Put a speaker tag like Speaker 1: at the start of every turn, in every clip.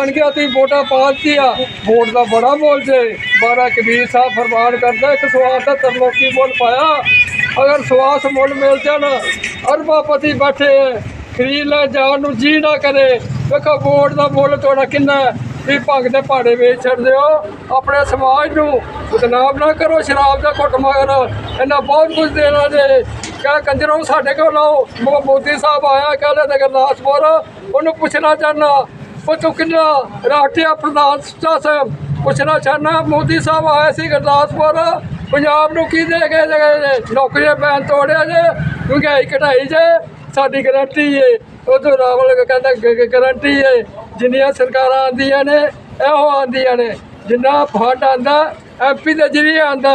Speaker 1: ਬਣ ਗਿਆ, ਤੁਸੀਂ ਵੋਟਾਂ ਪਾਤੀ ਆ ਵੋਟ ਦਾ ਬੜਾ ਮੁੱਲ ਜੇ। ਬਾਰਾ ਕਬੀਰ ਸਾਹਿਬ ਫਰਮਾਨ ਕਰਦਾ, ਇੱਕ ਸਵਾਸ ਦਾ ਤਰਲੋਕੀ ਮੁੱਲ ਪਾਇਆ। ਅਗਰ ਸਵਾਸ ਮੁੱਲ ਮਿਲ ਜਾਣ, ਅਰਬਾਪਤੀ ਬੈਠੇ ਖਰੀਦ ਲੈ ਜਾਣ ਨੂੰ ਜੀ ਨਾ ਕਰੇ। ਵੇਖੋ ਵੋਟ ਦਾ ਮੁੱਲ ਤੁਹਾਡਾ ਕਿੰਨਾ ਵੀ ਭੰਗ ਦੇ ਭਾੜੇ ਵੇਚ ਛੱਡਦੇ ਹੋ। ਆਪਣੇ ਸਮਾਜ ਨੂੰ ਬਦਨਾਮ ਨਾ ਕਰੋ, ਸ਼ਰਾਬ ਦਾ ਘੁੱਟ ਮਗਰ। ਇਹਨਾਂ ਬਹੁਤ ਕੁਝ ਦੇਣਾ ਜੇ। ਕਹ ਕੰਜਰੋਂ ਸਾਡੇ ਕੋਲ ਆਓ ਮੋਦੀ ਸਾਹਿਬ ਆਇਆ, ਕਹਿੰਦੇ ਤੇ ਗੁਰਦਾਸਪੁਰ। ਉਹਨੂੰ ਪੁੱਛਣਾ ਚਾਹਨਾ ਤੂੰ ਕਿੰਨਾ ਰਾਸ਼ਟਰੀ ਪ੍ਰਧਾਨ ਸਾਹਿਬ, ਪੁੱਛਣਾ ਚਾਹਨਾ ਮੋਦੀ ਸਾਹਿਬ ਆਏ ਸੀ ਗੁਰਦਾਸਪੁਰ। ਪੰਜਾਬ ਨੂੰ ਕੀ ਦੇ ਕੇ ਨੌਕਰੀਆਂ ਪੈਣ ਤੋੜਿਆ ਜੇ, ਮਹਿੰਗਾਈ ਘਟਾਈ ਜੇ। ਸਾਡੀ ਗਰੰਟੀ ਏ। ਉਦੋਂ ਰਾਵਲ ਕਹਿੰਦਾ ਗਰੰਟੀ ਏ। ਜਿੰਨੀਆਂ ਸਰਕਾਰਾਂ ਆਂਦੀਆਂ ਨੇ, ਇਹੋ ਆਂਦੀਆਂ ਨੇ। ਜਿੰਨਾ ਫੰਡ ਆਂਦਾ ਐਮਪੀ ਦੇ ਜਰੀਏ ਆਂਦਾ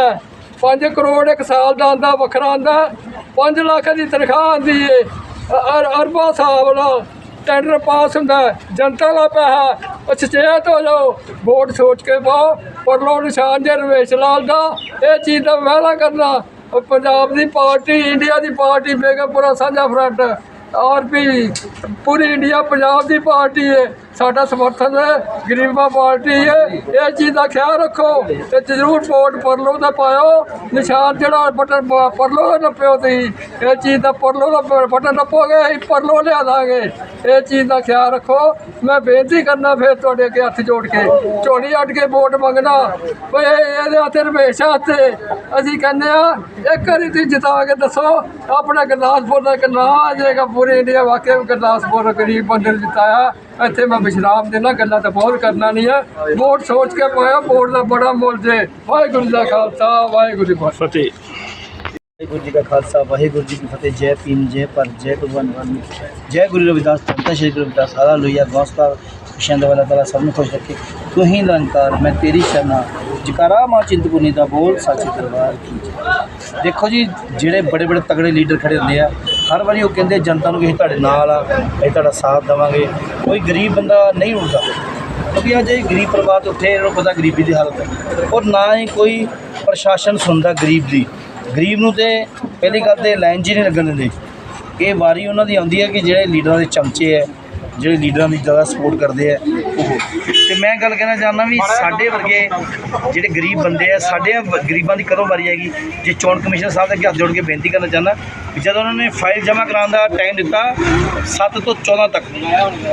Speaker 1: 5 ਕਰੋੜ ਇੱਕ ਸਾਲ ਦਾ ਆਂਦਾ ਵੱਖਰਾ ਆਂਦਾ 5 ਲੱਖ ਦੀ ਤਨਖਾਹ ਆਂਦੀ ਏ। ਅਰ, ਅਰਬਾਂ ਹਿਸਾਬ ਨਾਲ ਟੈਂਡਰ ਪਾਸ ਹੁੰਦਾ ਜਨਤਾ ਦਾ ਪੈਸਾ ਉਹ ਸੁਚੇਤ ਹੋ ਜਾਓ, ਵੋਟ ਸੋਚ ਕੇ ਪਾਓ। ਪਰ ਲੋ ਨਿਸ਼ਾਨ ਜੇ ਰਵੇਸ਼ ਲਾਲ ਦਾ, ਇਹ ਚੀਜ਼ ਦਾ ਵਾਅਦਾ ਕਰਨਾ। ਪੰਜਾਬ ਦੀ ਪਾਰਟੀ, ਇੰਡੀਆ ਦੀ party, Begampura Sanjha front. RP ਪੂਰੀ ਇੰਡੀਆ ਪੰਜਾਬ ਦੀ ਪਾਰਟੀ ਹੈ ਸਾਡਾ ਸਮਰਥਨ ਹੈ, ਗਰੀਬਾਂ ਪਾਰਟੀ ਹੈ, ਇਹ ਚੀਜ਼ ਦਾ ਖਿਆਲ ਰੱਖੋ ਤੇ ਜ਼ਰੂਰ ਵੋਟ ਪਰਲੋ ਦਾ ਪਾਇਓ। ਨਿਸ਼ਾਨ ਜਿਹੜਾ ਬਟਨ ਪਰਲੋ ਦਾ ਨੱਪਿਓ ਤੁਸੀਂ, ਇਹ ਚੀਜ਼ ਦਾ ਪਰਲੋ ਦਾ ਬਟਨ ਨੱਪੋਗੇ ਅਸੀਂ ਪਰਲੋ ਲਿਆ ਦਾਂਗੇ। ਇਹ ਚੀਜ਼ ਦਾ ਖਿਆਲ ਰੱਖੋ। ਮੈਂ ਬੇਨਤੀ ਕਰਨਾ ਫਿਰ ਤੁਹਾਡੇ ਅੱਗੇ ਹੱਥ ਜੋੜ ਕੇ, ਝੋਲੀ ਅੱਡ ਕੇ ਵੋਟ ਮੰਗਣਾ। ਓਏ ਇਹਦੇ ਹੱਥੇ ਰਮੇਸ਼ਾ ਹੱਥੇ। ਅਸੀਂ ਕਹਿੰਦੇ ਆ, ਇੱਕ ਵਾਰੀ ਤੁਸੀਂ ਜਿਤਾ ਕੇ ਦੱਸੋ, ਆਪਣਾ ਗੁਰਦਾਸਪੁਰ ਦਾ ਇੱਕ ਨਾਂ ਆ ਜਾਏਗਾ ਪੂਰੇ ਇੰਡੀਆ ਵਾਕਿਆ ਗੁਰਦਾਸਪੁਰ ਗਰੀਬ ਬੰਦੇ ਨੂੰ ਜਿਤਾਇਆ। ਇੱਥੇ ਮੈਂ ਵਿਸ਼ਰਾਮ ਦੇਣਾ ਗੱਲਾਂ ਤਾਂ ਬਹੁਤ ਕਰਨਾ ਨਹੀਂ ਹੈ ਵੋਟ ਸੋਚ ਕੇ ਪਾਇਆ ਵੋਟ ਦਾ ਬੜਾ ਮੁੱਲ ਜੇ। ਵਾਹਿਗੁਰੂ ਦਾ ਖਾਲਸਾ ਵਾਹਿਗੁਰੂ ਜੀ ਕੀ ਫਤਿਹ।
Speaker 2: ਵਾਹਿਗੁਰੂ ਜੀ ਕਾ ਖਾਲਸਾ ਵਾਹਿਗੁਰੂ ਜੀ ਕੀ ਫਤਿਹ। ਜੈ ਭੀਮ ਜੈ ਪਰ ਜੈ ਭਗਵਾਨ ਵਾਲੀ ਜੈ ਗੁਰੂ ਰਵਿਦਾਸ ਸੰਤ ਸ਼੍ਰੀ ਗੁਰੂ ਰਵਿਦਾਸ। ਸਾਰਾ ਲੋਈਆ ਗੋਸਤਾ ਖੁਸ਼ਿਆਂ ਦਾ ਵਾਲਾ ਤਾਲਾ। ਸਭ ਨੂੰ ਖੁਸ਼ ਰੱਖੇ। ਤੂੰ ਹੀ ਨਿਰੰਕਾਰ ਮੈਂ ਤੇਰੀ ਸ਼ਰਨਾ। ਜਕਾਰਾ ਮਾਂ ਚਿੰਤਪੁਰਨੀ ਦਾ ਬੋਲ ਸੱਚੇ ਦਰਬਾਰ ਕੀ। ਦੇਖੋ ਜੀ ਜਿਹੜੇ ਬੜੇ ਬੜੇ ਤਗੜੇ ਲੀਡਰ ਖੜੇ ਹੁੰਦੇ ਆ ਹਰ ਵਾਰੀ ਉਹ ਕਹਿੰਦੇ ਜਨਤਾ ਨੂੰ ਕਿ ਅਸੀਂ ਤੁਹਾਡੇ ਨਾਲ ਆ, ਅਸੀਂ ਤੁਹਾਡਾ ਸਾਥ ਦੇਵਾਂਗੇ। ਕੋਈ ਗਰੀਬ ਬੰਦਾ ਨਹੀਂ ਉੱਠਦਾ ਕਿਉਂਕਿ ਅੱਜ ਇਹ ਗਰੀਬ ਪਰਿਵਾਰ ਤੋਂ ਉੱਠੇ ਇਹਨੂੰ ਪਤਾ ਗਰੀਬੀ ਦੀ ਹਾਲਤ ਹੈ। ਔਰ ਨਾ ਹੀ ਕੋਈ ਪ੍ਰਸ਼ਾਸਨ ਸੁਣਦਾ ਗਰੀਬ ਦੀ। ਗਰੀਬ ਨੂੰ ਤੇ ਪਹਿਲੀ ਗੱਲ ਤੇ ਲਾਈਨ 'ਚ ਹੀ ਨਹੀਂ ਲੱਗਣ ਦਿੰਦੇ। ਇਹ ਵਾਰੀ ਉਹਨਾਂ ਦੀ ਆਉਂਦੀ ਹੈ ਕਿ ਜਿਹੜੇ ਲੀਡਰਾਂ ਦੇ ਚਮਚੇ ਹੈ, ਜਿਹੜੇ ਲੀਡਰਾਂ ਦੀ ਜ਼ਿਆਦਾ ਸਪੋਰਟ ਕਰਦੇ ਆ ਉਹ ਤੇ ਮੈਂ ਗੱਲ ਕਹਿਣਾ ਚਾਹੁੰਦਾ ਵੀ ਸਾਡੇ ਵਰਗੇ ਜਿਹੜੇ ਗਰੀਬ ਬੰਦੇ ਆ ਸਾਡੇ ਗਰੀਬਾਂ ਦੀ ਕਦੋਂ ਵਾਰੀ ਆਏਗੀ ਜੇ ਚੋਣ ਕਮਿਸ਼ਨ ਸਾਹਿਬ ਦੇ ਅੱਗੇ ਹੱਥ ਜੋੜ ਕੇ ਬੇਨਤੀ ਕਰਨਾ ਚਾਹੁੰਦਾ ਜਦੋਂ ਉਹਨਾਂ ਨੇ ਫਾਈਲ ਜਮ੍ਹਾਂ ਕਰਾਉਣ ਦਾ ਟਾਈਮ ਦਿੱਤਾ 7 ਤੋਂ 14 ਤੱਕ।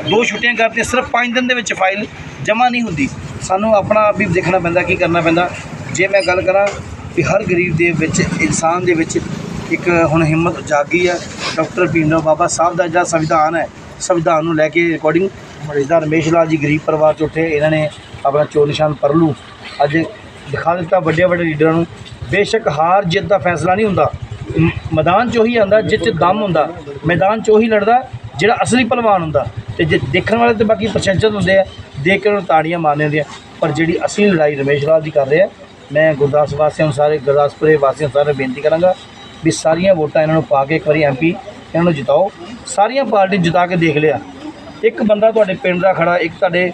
Speaker 2: ਦੋ ਛੁੱਟੀਆਂ ਕਰਤੀਆਂ ਸਿਰਫ 5 ਦਿਨ ਦੇ ਵਿੱਚ ਫਾਈਲ ਜਮ੍ਹਾਂ ਨਹੀਂ ਹੁੰਦੀ। ਸਾਨੂੰ ਆਪਣਾ ਆਪ ਵੀ ਦੇਖਣਾ ਪੈਂਦਾ ਕੀ ਕਰਨਾ ਪੈਂਦਾ। ਜੇ ਮੈਂ ਗੱਲ ਕਰਾਂ ਵੀ ਹਰ ਗਰੀਬ ਦੇ ਵਿੱਚ ਇਨਸਾਨ ਦੇ ਵਿੱਚ ਇੱਕ ਹੁਣ ਹਿੰਮਤ ਜਾਗੀ ਹੈ ਡਾਕਟਰ ਭੀਮਰਾਓ ਬਾਬਾ ਸਾਹਿਬ ਦਾ ਜਿਹੜਾ ਸੰਵਿਧਾਨ ਹੈ ਸੰਵਿਧਾਨ ਨੂੰ ਲੈ ਕੇ ਰਿਕਾਰਡਿੰਗ ਮਰੇਦਾਰ ਰਮੇਸ਼ ਲਾਲ ਜੀ, ਗਰੀਬ ਪਰਿਵਾਰ ਚ ਉੱਠੇ, ਇਹਨਾਂ ਨੇ ਆਪਣਾ ਚੋਣ ਨਿਸ਼ਾਨ ਪਰਲੂ ਅੱਜ ਦਿਖਾ ਦਿੱਤਾ ਵੱਡੇ ਵੱਡੇ ਲੀਡਰਾਂ ਨੂੰ, ਬੇਸ਼ੱਕ ਹਾਰ ਜਿੱਤ ਦਾ ਫੈਸਲਾ ਨਹੀਂ ਹੁੰਦਾ। ਮੈਦਾਨ 'ਚ ਉਹੀ ਆਂਦਾ ਜਿੱਤ 'ਚ ਦਮ ਹੁੰਦਾ। ਮੈਦਾਨ 'ਚ ਉਹੀ ਲੜਦਾ, ਜਿਹੜਾ ਅਸਲੀ ਪਹਿਲਵਾਨ ਹੁੰਦਾ। ਤੇ ਜੇ ਦੇਖਣ ਵਾਲੇ ਤੇ ਬਾਕੀ ਪ੍ਰਸ਼ੰਸਕ ਹੁੰਦੇ ਆ, ਦੇਖ ਕੇ ਉਹਨਾਂ ਨੂੰ ਤਾੜੀਆਂ ਮਾਰਨੇ ਹੁੰਦੀਆਂ। ਪਰ ਜਿਹੜੀ ਅਸਲੀ ਲੜਾਈ ਰਮੇਸ਼ ਲਾਲ ਜੀ ਕਰ ਰਹੇ ਆ, ਮੈਂ ਗੁਰਦਾਸ ਵਾਸੀਆਂ ਨੂੰ ਸਾਰੇ, ਗੁਰਦਾਸਪੁਰੇ ਵਾਸੀਆਂ ਨੂੰ ਸਾਰੇ ਬੇਨਤੀ ਕਰਾਂਗਾ ਵੀ ਸਾਰੀਆਂ ਵੋਟਾਂ ਇਹਨਾਂ ਨੂੰ ਪਾ ਕੇ ਇੱਕ ਵਾਰੀ ਐਮਪੀ ਇਹਨਾਂ ਨੂੰ ਜਿਤਾਓ। ਸਾਰੀਆਂ ਪਾਰਟੀ ਜਿਤਾ ਕੇ ਦੇਖ ਲਿਆ। ਇੱਕ ਬੰਦਾ ਤੁਹਾਡੇ ਪਿੰਡ ਦਾ ਖੜਾ, ਇੱਕ ਤੁਹਾਡੇ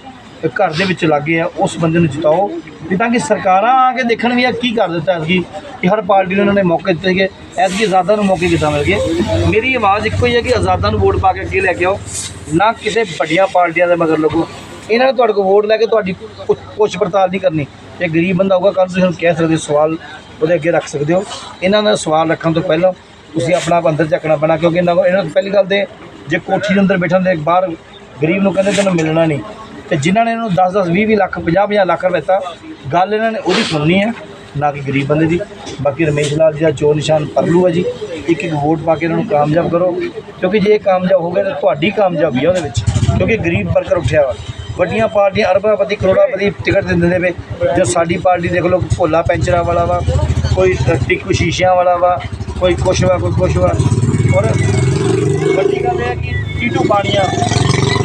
Speaker 2: ਘਰ ਦੇ ਵਿੱਚ ਲੱਗੇ ਆ, ਉਸ ਬੰਦੇ ਨੂੰ ਜਿਤਾਓ। ਵੀ ਤਾਂ ਕਿ ਸਰਕਾਰਾਂ ਆ ਕੇ ਦੇਖਣ ਵੀ ਆ ਕੀ ਕਰ ਦਿੱਤਾ ਐਤਕੀ, ਕਿ ਹਰ ਪਾਰਟੀ ਨੂੰ ਇਹਨਾਂ ਨੇ ਮੌਕੇ ਦਿੱਤੇ ਕਿ ਐਤਕੀ ਆਜ਼ਾਦਾਂ ਨੂੰ ਮੌਕੇ ਕਿੱਦਾਂ ਮਿਲ ਗਏ? ਮੇਰੀ ਆਵਾਜ਼ ਇੱਕੋ ਹੀ ਹੈ ਕਿ ਆਜ਼ਾਦਾਂ ਨੂੰ ਵੋਟ ਪਾ ਕੇ ਅੱਗੇ ਲੈ ਕੇ ਆਓ। ਨਾ ਕਿਸੇ ਵੱਡੀਆਂ ਪਾਰਟੀਆਂ ਦੇ ਮਗਰ ਲੱਗੋ। ਇਹਨਾਂ ਨੇ ਤੁਹਾਡੇ ਕੋਲ ਵੋਟ ਲੈ ਕੇ ਤੁਹਾਡੀ ਪੁ- ਪੁੱਛ ਪੜਤਾਲ ਨਹੀਂ ਕਰਨੀ। ਜੇ ਗਰੀਬ ਬੰਦਾ ਹੋਊਗਾ, ਕੱਲ੍ਹ ਤੁਸੀਂ ਉਹਨੂੰ ਕਹਿ ਸਕਦੇ ਸਵਾਲ ਉਹਦੇ ਅੱਗੇ ਰੱਖ ਸਕਦੇ ਹੋ। ਇਹਨਾਂ ਦਾ ਸਵਾਲ ਰੱਖਣ ਤੋਂ ਪਹਿਲਾਂ ਤੁਸੀਂ ਆਪਣਾ ਆਪ ਅੰਦਰ ਚੱਕਣਾ ਪੈਣਾ, ਕਿਉਂਕਿ ਇਹਨਾਂ ਕੋਲ ਪਹਿਲੀ ਗੱਲ ਤੇ ਜੇ ਕੋਠੀ ਦੇ ਅੰਦਰ ਬੈਠਣ ਦੇ ਬਾਹਰ ਗਰੀਬ ਨੂੰ ਕਹਿੰਦੇ ਤੈਨੂੰ ਮਿਲਣਾ ਨਹੀਂ। ਤੇ ਜਿਨ੍ਹਾਂ ਨੇ ਇਹਨੂੰ 10 10 20 20 ਲੱਖ 50 50 ਲੱਖ ਰੁਪਏ ਦਿੱਤਾ, ਗੱਲ ਇਹਨਾਂ ਨੇ ਉਹਦੀ ਸੁਣਨੀ ਹੈ, ਨਾ ਕਿ ਗਰੀਬ ਬੰਦੇ ਦੀ। ਬਾਕੀ ਰਮੇਸ਼ ਲਾਲ ਜੀ ਦਾ ਚੋਣ ਨਿਸ਼ਾਨ ਪਰਲੂ ਹੈ ਜੀ। ਇੱਕ ਇੱਕ ਵੋਟ ਪਾ ਕੇ ਇਹਨਾਂ ਨੂੰ ਕਾਮਯਾਬ ਕਰੋ। ਕਿਉਂਕਿ ਜੇ ਕਾਮਯਾਬ ਹੋ ਗਏ ਤਾਂ ਤੁਹਾਡੀ ਕਾਮਯਾਬੀ ਹੈ ਉਹਦੇ ਵਿੱਚ। ਕਿਉਂਕਿ ਗਰੀਬ ਵਰਕਰ ਉੱਠਿਆ ਵਾ। ਵੱਡੀਆਂ ਪਾਰਟੀਆਂ ਅਰਬਾਪਤੀ, ਕਰੋੜਾਪਤੀ ਟਿਕਟ ਦਿੰਦੇ ਨੇ ਵੇ। ਜੋ ਸਾਡੀ ਪਾਰਟੀ ਦੇਖ ਲਓ, ਭੋਲਾ ਪੈਂਚਰਾਂ ਵਾਲਾ ਵਾ, ਕੋਈ ਟਿੱਕੂ ਸ਼ੀਸ਼ਿਆਂ ਵਾਲਾ ਵਾ, ਕੋਈ ਕੁਛ ਵਾ, ਕੋਈ ਕੁਛ ਵਾ। ਔਰ ਵੱਡੀ ਗੱਲ ਇਹ ਹੈ ਕਿ ਟੀਟੂ ਪਾਣੀਆਂ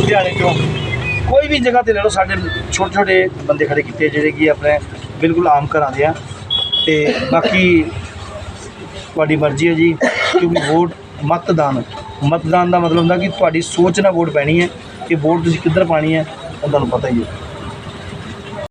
Speaker 2: ਲੁਧਿਆਣੇ ਚੋਂ ਕੋਈ ਵੀ ਜਗ੍ਹਾ ਤੇ ਲੈ ਲਓ, ਸਾਡੇ ਛੋਟੇ ਛੋਟੇ ਬੰਦੇ ਖੜੇ ਕੀਤੇ ਜਿਹੜੇ ਕਿ ਆਪਣੇ ਬਿਲਕੁਲ ਆਮ ਘਰਾਂ ਦੇ ਆ। ਤੇ ਬਾਕੀ ਤੁਹਾਡੀ ਮਰਜ਼ੀ ਹੈ ਜੀ, ਕਿਉਂਕਿ ਵੋਟ ਮਤਦਾਨ ਮਤਦਾਨ ਦਾ ਮਤਲਬ ਹੁੰਦਾ ਕਿ ਤੁਹਾਡੀ ਸੋਚ ਨਾਲ ਵੋਟ ਪੈਣੀ ਹੈ ਕਿ ਵੋਟ ਤੁਸੀਂ ਕਿੱਧਰ ਪਾਣੀ ਹੈ, ਉਹ ਤੁਹਾਨੂੰ ਪਤਾ ਹੀ ਹੈ।